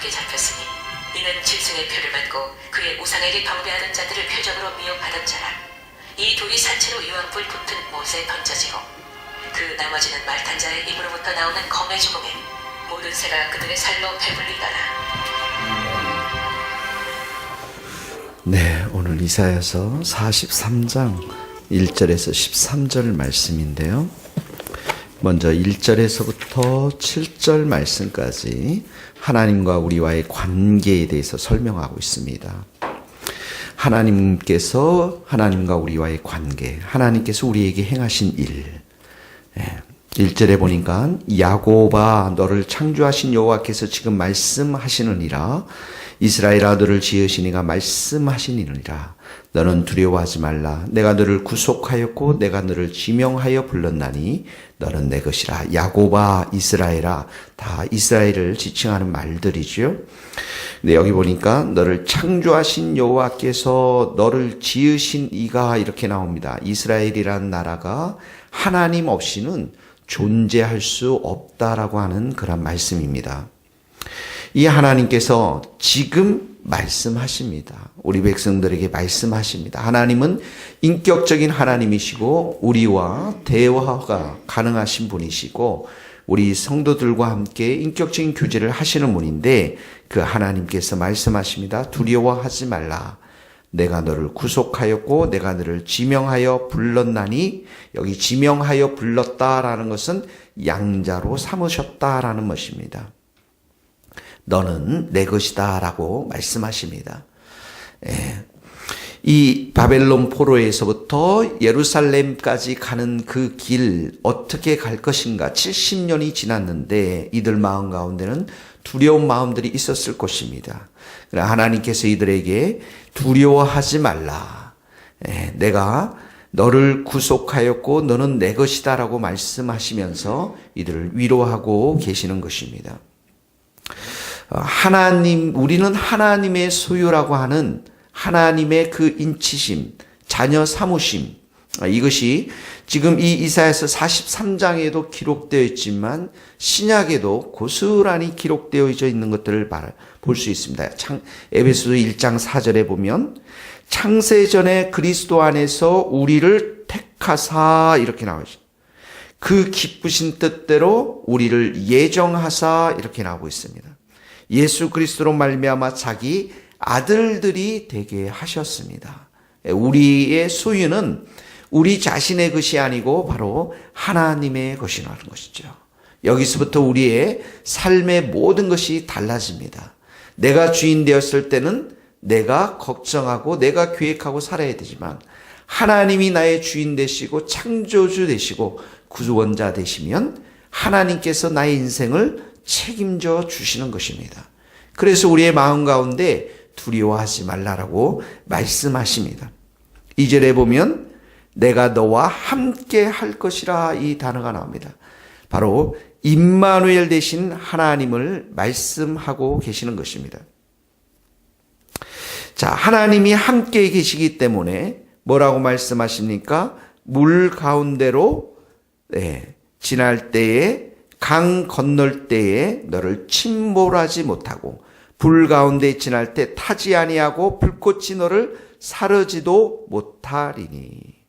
함께 잡혔으니 이는 짐승의 표를 받고 그의 우상에게 경배하던 자들을 표적으로 미혹하던 자라 이 돌이 산채로 유황불 붙은 못에 던져지고 그 나머지는 말탄 자의 입으로부터 나오는 검의 주공에 모든 새가 그들의 살로 배불리더라 네, 오늘 이사야서 43장 1절에서 13절 말씀인데요. 먼저 1절에서부터 7절 말씀까지 하나님과 우리와의 관계에 대해서 설명하고 있습니다. 하나님께서 하나님과 우리와의 관계, 하나님께서 우리에게 행하신 일. 예, 1절에 보니까 야고바 너를 창조하신 여호와께서 지금 말씀하시느니라 이스라엘아 너를 지으시니가 말씀하시니라 너는 두려워하지 말라 내가 너를 구속하였고 내가 너를 지명하여 불렀나니 너는 내 것이라 야고바 이스라엘아 다 이스라엘을 지칭하는 말들이죠. 근데 여기 보니까 너를 창조하신 여호와께서 너를 지으신 이가 이렇게 나옵니다. 이스라엘이라는 나라가 하나님 없이는 존재할 수 없다라고 하는 그런 말씀입니다. 이 하나님께서 지금 말씀하십니다. 우리 백성들에게 말씀하십니다. 하나님은 인격적인 하나님이시고 우리와 대화가 가능하신 분이시고 우리 성도들과 함께 인격적인 교제를 하시는 분인데 그 하나님께서 말씀하십니다. 두려워하지 말라. 내가 너를 구속하였고 내가 너를 지명하여 불렀나니 여기 지명하여 불렀다라는 것은 양자로 삼으셨다라는 것입니다. 너는 내 것이다 라고 말씀하십니다. 예. 이 바벨론 포로에서부터 예루살렘까지 가는 그 길 어떻게 갈 것인가 70년이 지났는데 이들 마음 가운데는 두려운 마음들이 있었을 것입니다. 하나님께서 이들에게 두려워하지 말라. 예, 내가 너를 구속하였고 너는 내 것이다라고 말씀하시면서 이들을 위로하고 계시는 것입니다. 어, 하나님, 우리는 하나님의 소유라고 하는 하나님의 그 인치심, 자녀 사무심, 아, 이것이 지금 이 이사에서 43장에도 기록되어 있지만 신약에도 고스란히 기록되어 있는 것들을 볼 수 있습니다. 창, 에베소서 1장 4절에 보면 창세 전에 그리스도 안에서 우리를 택하사 이렇게 있습니다. 그 기쁘신 뜻대로 우리를 예정하사 이렇게 나오고 있습니다. 예수 그리스도로 말미암아 자기 아들들이 되게 하셨습니다. 우리의 소유는 우리 자신의 것이 아니고 바로 하나님의 것이라는 것이죠. 여기서부터 우리의 삶의 모든 것이 달라집니다. 내가 주인 되었을 때는 내가 걱정하고 내가 계획하고 살아야 되지만 하나님이 나의 주인 되시고 창조주 되시고 구원자 되시면 하나님께서 나의 인생을 책임져 주시는 것입니다. 그래서 우리의 마음 가운데 두려워하지 말라라고 말씀하십니다. 이절에 보면 내가 너와 함께 할 것이라 이 단어가 나옵니다. 바로 임마누엘 대신 하나님을 말씀하고 계시는 것입니다. 자, 하나님이 함께 계시기 때문에 뭐라고 말씀하십니까? 물 가운데로 네, 지날 때에 강 건널 때에 너를 침몰하지 못하고 불 가운데 지날 때 타지 아니하고 불꽃이 너를 사르지도 못하리니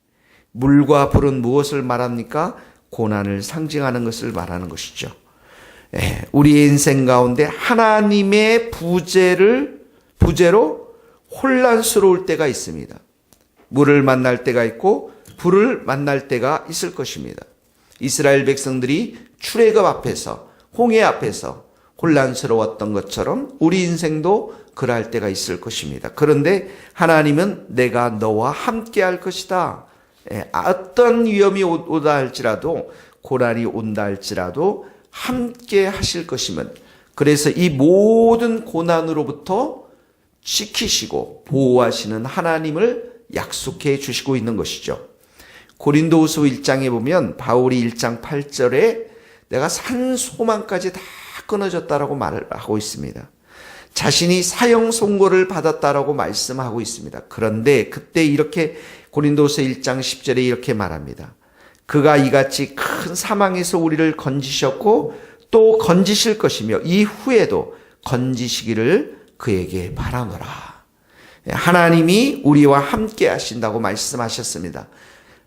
물과 불은 무엇을 말합니까? 고난을 상징하는 것을 말하는 것이죠. 예, 우리의 인생 가운데 하나님의 부재를 부재로 혼란스러울 때가 있습니다. 물을 만날 때가 있고 불을 만날 때가 있을 것입니다. 이스라엘 백성들이 출애굽 앞에서 홍해 앞에서 혼란스러웠던 것처럼 우리 인생도 그럴 때가 있을 것입니다. 그런데 하나님은 내가 너와 함께 할 것이다. 예, 어떤 위험이 오다 할지라도 고난이 온다 할지라도 함께 하실 것이면 그래서 이 모든 고난으로부터 지키시고 보호하시는 하나님을 약속해 주시고 있는 것이죠. 고린도후서 1장에 보면 바울이 1장 8절에 내가 산 소망까지 다 끊어졌다라고 말을 하고 있습니다. 자신이 사형 선고를 받았다라고 말씀하고 있습니다. 그런데 그때 이렇게 고린도서 1장 10절에 이렇게 말합니다. 그가 이같이 큰 사망에서 우리를 건지셨고 또 건지실 것이며 이후에도 건지시기를 그에게 바라노라. 하나님이 우리와 함께 하신다고 말씀하셨습니다.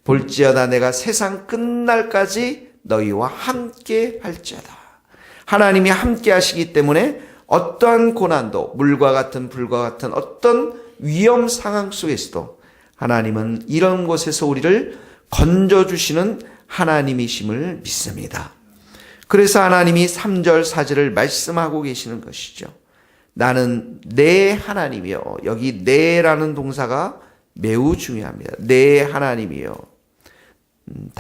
볼지어다 내가 세상 끝날까지 너희와 함께 할지어다. 하나님이 함께 하시기 때문에 어떠한 고난도 물과 같은 불과 같은 어떤 위험 상황 속에서도 하나님은 이런 곳에서 우리를 건져주시는 하나님이심을 믿습니다. 그래서 하나님이 3절 4절을 말씀하고 계시는 것이죠. 나는 내 하나님이요. 여기 내라는 동사가 매우 중요합니다. 내 하나님이요.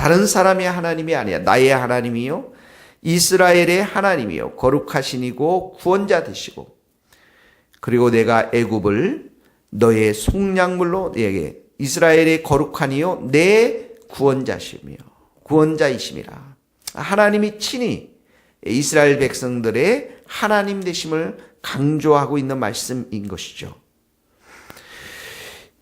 음, 다른 사람의 하나님이 아니야. 나의 하나님이요. 이스라엘의 하나님이요. 거룩하신이고 구원자 되시고 그리고 내가 애굽을 너의 속량물로 내게 이스라엘의 거룩하니요. 내 구원자시며 구원자이심이라. 하나님이 친히 이스라엘 백성들의 하나님 되심을 강조하고 있는 말씀인 것이죠.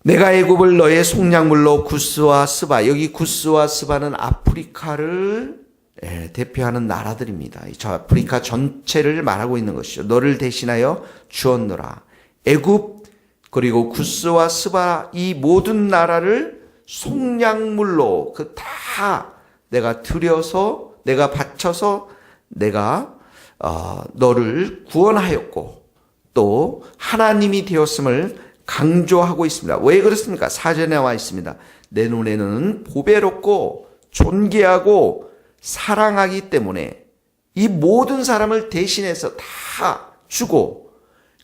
내가 애굽을 너의 속량물로 구스와 스바 여기 구스와 스바는 아프리카를 예, 대표하는 나라들입니다. 저 아프리카 전체를 말하고 있는 것이죠. 너를 대신하여 주었노라. 애굽 그리고 구스와 스바 이 모든 나라를 속량물로 그 다 내가 들여서 내가 바쳐서 내가 어, 너를 구원하였고 또 하나님이 되었음을 강조하고 있습니다. 왜 그렇습니까? 사전에 나와 있습니다. 내 눈에는 보배롭고 존귀하고 사랑하기 때문에 이 모든 사람을 대신해서 다 주고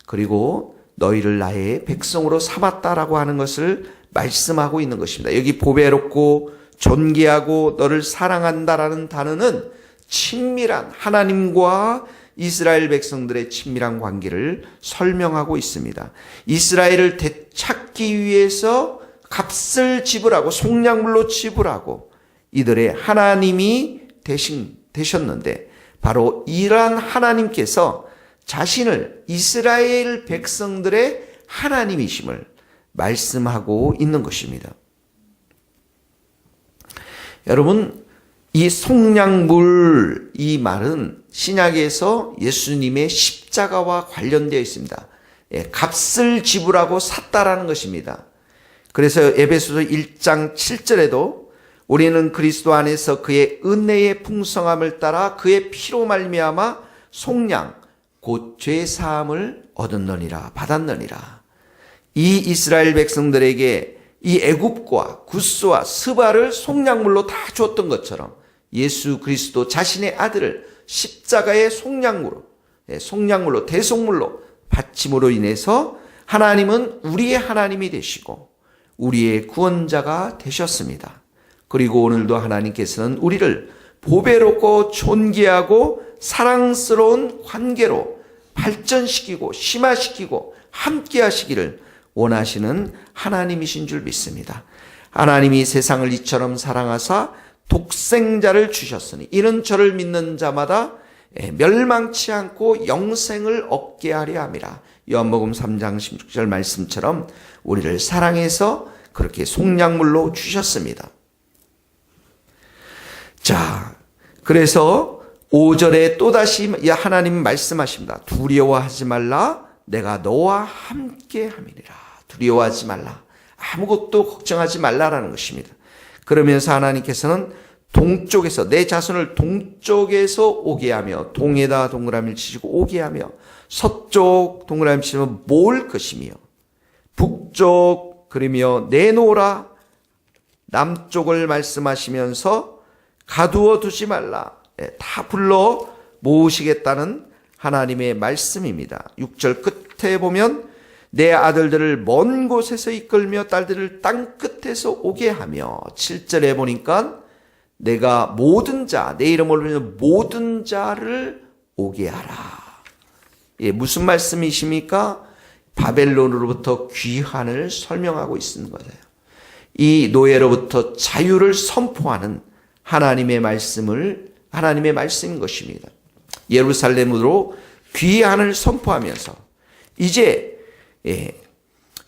그리고 너희를 나의 백성으로 삼았다라고 하는 것을 말씀하고 있는 것입니다. 여기 보배롭고 존귀하고 너를 사랑한다라는 단어는 친밀한 하나님과 이스라엘 백성들의 친밀한 관계를 설명하고 있습니다. 이스라엘을 되찾기 위해서 값을 지불하고 속량물로 지불하고 이들의 하나님이 대신 되셨는데 바로 이러한 하나님께서 자신을 이스라엘 백성들의 하나님이심을 말씀하고 있는 것입니다. 여러분, 이 속량물 이 말은 신약에서 예수님의 십자가와 관련되어 있습니다. 예, 값을 지불하고 샀다라는 것입니다. 그래서 에베소서 1장 7절에도 우리는 그리스도 안에서 그의 은혜의 풍성함을 따라 그의 피로 말미암아 속량 곧 죄 사함을 얻었느니라 받았느니라. 이 이스라엘 백성들에게 이 애굽과 구스와 스바를 속량물로 다 주었던 것처럼 예수 그리스도 자신의 아들을 십자가의 속량물로 예, 속량물로 대속물로 바침으로 인해서 하나님은 우리의 하나님이 되시고 우리의 구원자가 되셨습니다. 그리고 오늘도 하나님께서는 우리를 보배롭고 존귀하고 사랑스러운 관계로 발전시키고 심화시키고 함께 하시기를 원하시는 하나님이신 줄 믿습니다. 하나님이 세상을 이처럼 사랑하사 독생자를 주셨으니 이는 저를 믿는 자마다 예, 멸망치 않고 영생을 얻게 하려 함이라. 요한복음 3장 16절 말씀처럼 우리를 사랑해서 그렇게 속량물로 주셨습니다. 자, 그래서 5절에 또다시 하나님 말씀하십니다. 두려워하지 말라. 내가 너와 함께 함이니라. 두려워하지 말라. 아무것도 걱정하지 말라라는 것입니다. 그러면서 하나님께서는 동쪽에서 내 자손을 동쪽에서 오게 하며 동에다 동그라미를 치시고 오게 하며 서쪽 동그라미 치시면 모을 것이며 북쪽 그러며 내놓으라 남쪽을 말씀하시면서 가두어 두지 말라 예, 다 불러 모으시겠다는 하나님의 말씀입니다. 6절 끝에 보면 내 아들들을 먼 곳에서 이끌며 딸들을 땅 끝에서 오게 하며 7절에 보니까 내가 모든 자, 내 이름을 부르는 모든 자를 오게 하라. 예, 무슨 말씀이십니까? 바벨론으로부터 귀환을 설명하고 있는 거예요. 이 노예로부터 자유를 선포하는 하나님의 말씀을 하나님의 말씀인 것입니다. 예루살렘으로 귀환을 선포하면서 이제 예,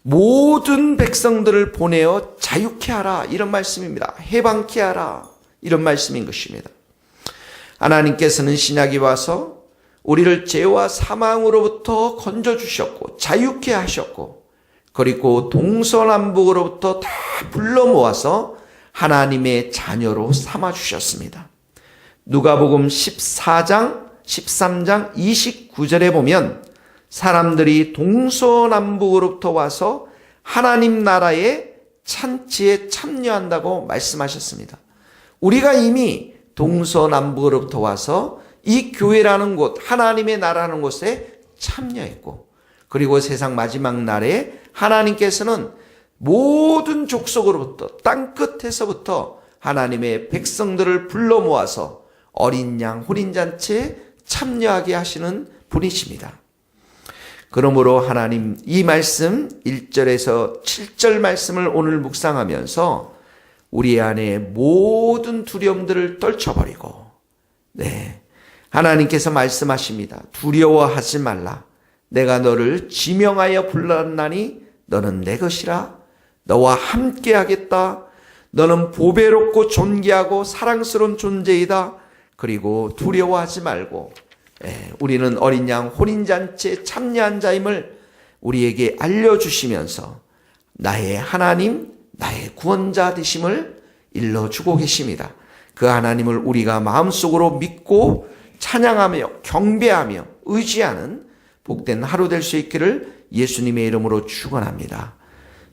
모든 백성들을 보내어 자유케 하라 이런 말씀입니다. 해방케 하라 이런 말씀인 것입니다. 하나님께서는 신약이 와서 우리를 죄와 사망으로부터 건져 주셨고, 자유케 하셨고, 그리고 동서남북으로부터 다 불러 모아서 하나님의 자녀로 삼아 주셨습니다. 누가복음 14장, 13장 29절에 보면 사람들이 동서남북으로부터 와서 하나님 나라의 찬치에 참여한다고 말씀하셨습니다. 우리가 이미 동서남북으로부터 와서 이 교회라는 곳, 하나님의 나라는 곳에 참여했고, 그리고 세상 마지막 날에 하나님께서는 모든 족속으로부터, 땅 끝에서부터 하나님의 백성들을 불러 모아서 어린 양 혼인 잔치에 참여하게 하시는 분이십니다. 그러므로 하나님 이 말씀 1절에서 7절 말씀을 오늘 묵상하면서 우리 안에 모든 두려움들을 떨쳐버리고 네. 하나님께서 말씀하십니다. 두려워하지 말라. 내가 너를 지명하여 불렀나니 너는 내 것이라. 너와 함께 하겠다. 너는 보배롭고 존귀하고 사랑스러운 존재이다. 그리고 두려워하지 말고 예, 우리는 어린 양 혼인잔치에 참여한 자임을 우리에게 알려주시면서 나의 하나님, 나의 구원자 되심을 일러주고 계십니다. 그 하나님을 우리가 마음속으로 믿고 찬양하며 경배하며 의지하는 복된 하루 될 수 있기를 예수님의 이름으로 축원합니다.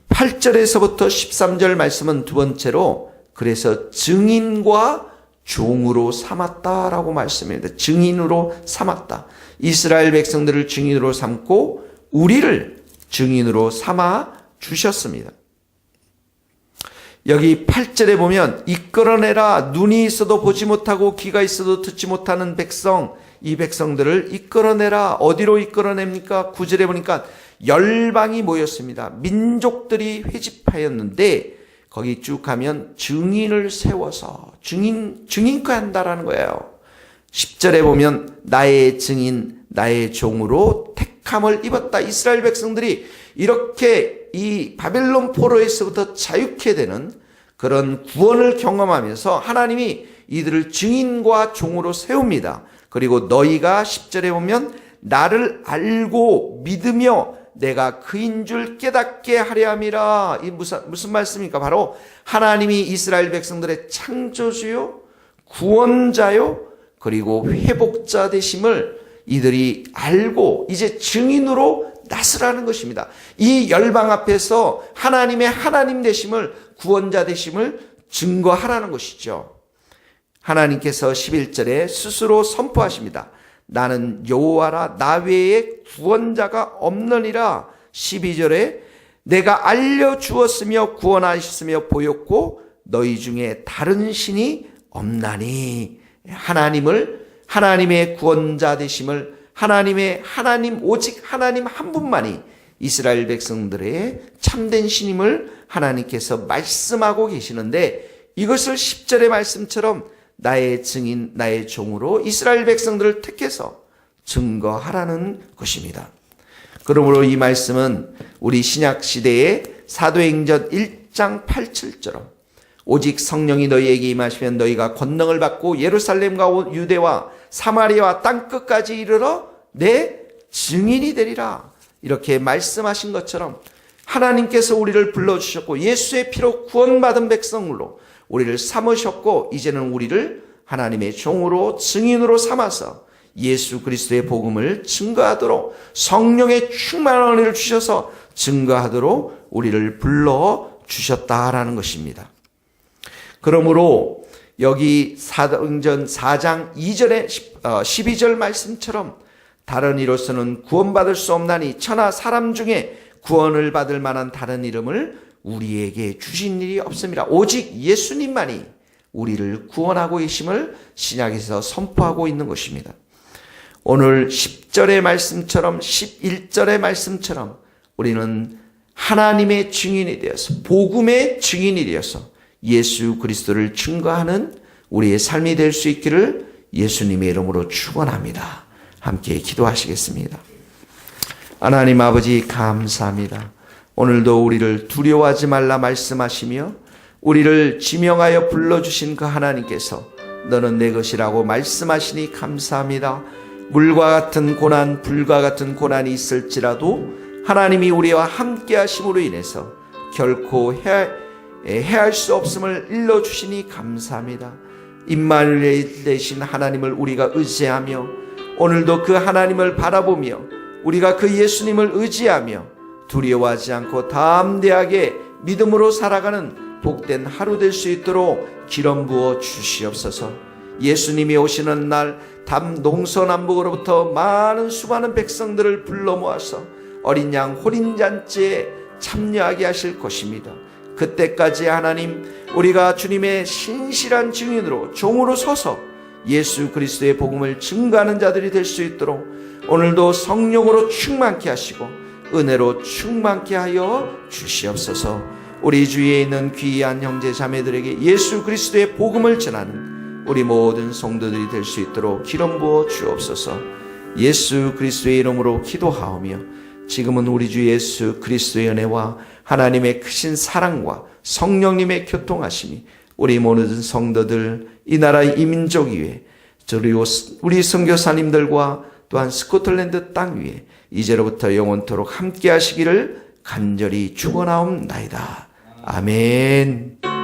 8절에서부터 13절 말씀은 두 번째로 그래서 증인과 종으로 삼았다라고 말씀합니다. 증인으로 삼았다. 이스라엘 백성들을 증인으로 삼고 우리를 증인으로 삼아 주셨습니다. 여기 8절에 보면 이끌어내라 눈이 있어도 보지 못하고 귀가 있어도 듣지 못하는 백성 이 백성들을 이끌어내라 어디로 이끌어냅니까? 9절에 보니까 열방이 모였습니다. 민족들이 회집하였는데 거기 쭉 가면 증인을 세워서 증인 증인과 한다라는 거예요. 10절에 보면 나의 증인 나의 종으로 택함을 입었다. 이스라엘 백성들이 이렇게 이 바벨론 포로에서부터 자유케 되는 그런 구원을 경험하면서 하나님이 이들을 증인과 종으로 세웁니다. 그리고 너희가 10절에 보면 나를 알고 믿으며 내가 그인 줄 깨닫게 하려 함이라. 이 무슨, 무슨 말씀입니까? 바로 하나님이 이스라엘 백성들의 창조주요, 구원자요, 그리고 회복자 되심을 이들이 알고 이제 증인으로 나서라는 것입니다. 이 열방 앞에서 하나님의 하나님 되심을 구원자 되심을 증거하라는 것이죠. 하나님께서 11절에 스스로 선포하십니다. 나는 여호와라 나 외에 구원자가 없느니라 12절에 내가 알려 주었으며 구원하셨으며 보였고 너희 중에 다른 신이 없나니 하나님을 하나님의 구원자 되심을 하나님의 하나님 오직 하나님 한 분만이 이스라엘 백성들의 참된 신임을 하나님께서 말씀하고 계시는데 이것을 10절의 말씀처럼 나의 증인, 나의 종으로 이스라엘 백성들을 택해서 증거하라는 것입니다. 그러므로 이 말씀은 우리 신약 시대의 사도행전 1장 8, 7절 오직 성령이 너희에게 임하시면 너희가 권능을 받고 예루살렘과 유대와 사마리아와 땅 끝까지 이르러 내 증인이 되리라. 이렇게 말씀하신 것처럼 하나님께서 우리를 불러주셨고 예수의 피로 구원받은 백성으로 우리를 삼으셨고 이제는 우리를 하나님의 종으로 증인으로 삼아서 예수 그리스도의 복음을 증거하도록 성령의 충만한 은혜를 주셔서 증거하도록 우리를 불러 주셨다라는 것입니다. 그러므로 여기 사도행전 4장 2절에 12절 말씀처럼 다른 이로서는 구원받을 수 없나니 천하 사람 중에 구원을 받을 만한 다른 이름을 우리에게 주신 일이 없습니다. 오직 예수님만이 우리를 구원하고 계심을 신약에서 선포하고 있는 것입니다. 오늘 10절의 말씀처럼 11절의 말씀처럼 우리는 하나님의 증인이 되어서 복음의 증인이 되어서 예수 그리스도를 증거하는 우리의 삶이 될 수 있기를 예수님의 이름으로 축원합니다. 함께 기도하시겠습니다. 하나님 아버지 감사합니다. 오늘도 우리를 두려워하지 말라 말씀하시며 우리를 지명하여 불러 주신 그 하나님께서 너는 내 것이라고 말씀하시니 감사합니다. 물과 같은 고난, 불과 같은 고난이 있을지라도 하나님이 우리와 함께 하심으로 인해서 결코 해 할, 예, 수 없음을 일러주시니 감사합니다. 임마누엘 되신 하나님을 우리가 의지하며 오늘도 그 하나님을 바라보며 우리가 그 예수님을 의지하며 두려워하지 않고 담대하게 믿음으로 살아가는 복된 하루 될 수 있도록 기름 부어 주시옵소서. 예수님이 오시는 날담 동서남북으로부터 많은 수많은 백성들을 불러 모아서 어린 양 혼인 잔치에 참여하게 하실 것입니다. 그때까지 하나님 우리가 주님의 신실한 증인으로 종으로 서서 예수 그리스도의 복음을 증가하는 자들이 될 수 있도록 오늘도 성령으로 충만케 하시고 은혜로 충만케 하여 주시옵소서. 우리 주위에 있는 귀한 형제 자매들에게 예수 그리스도의 복음을 전하는 우리 모든 성도들이 될 수 있도록 기름 부어 주옵소서. 예수 그리스도의 이름으로 기도하오며 지금은 우리 주 예수 그리스도의 은혜와 하나님의 크신 사랑과 성령님의 교통하심이 우리 모든 성도들 이 나라 이 민족 위에 우리 선교사님들과 또한 스코틀랜드 땅 위에 이제로부터 영원토록 함께 하시기를 간절히 축원하옵나이다. 아멘.